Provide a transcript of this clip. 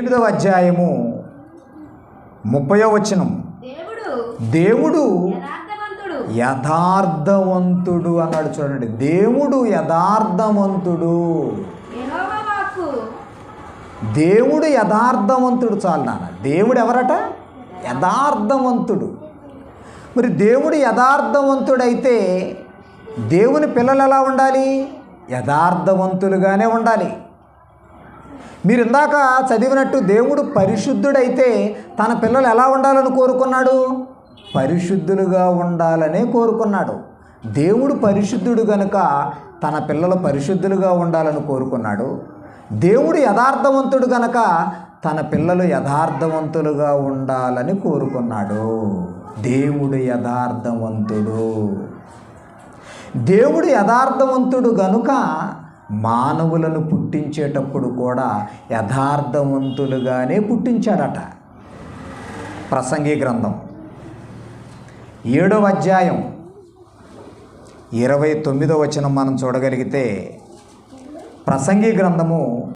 ఎనిమిదవ అధ్యాయము ముప్పయో వచనం. దేవుడు యథార్థవంతుడు. అన్నాడు చూడండి. దేవుడు యథార్థవంతుడు. దేవుడు యథార్థవంతుడు చాలు నాన్న. దేవుడు ఎవరట? యథార్థవంతుడు. మరి దేవుడు యథార్థవంతుడైతే దేవుని పిల్లలు ఎలా ఉండాలి? యథార్థవంతులుగానే ఉండాలి. మీరు ఇందాక చదివినట్టు దేవుడు పరిశుద్ధుడైతే తన పిల్లలు ఎలా ఉండాలని కోరుకున్నాడు? పరిశుద్ధులుగా ఉండాలనే కోరుకున్నాడు. దేవుడు పరిశుద్ధుడు గనుక తన పిల్లలు పరిశుద్ధులుగా ఉండాలని కోరుకున్నాడు. దేవుడు యథార్థవంతుడు గనక తన పిల్లలు యథార్థవంతులుగా ఉండాలని కోరుకున్నాడు. దేవుడు యథార్థవంతుడు. దేవుడు యథార్థవంతుడు గనుక మానవులను పుట్టించేటప్పుడు కూడా యథార్థవంతులుగానే పుట్టించాడట ప్రసంగి గ్రంథం. ఏడవ అధ్యాయం. ఇరవై తొమ్మిదో వచనం మనం చూడగలిగితే ప్రసంగి గ్రంథము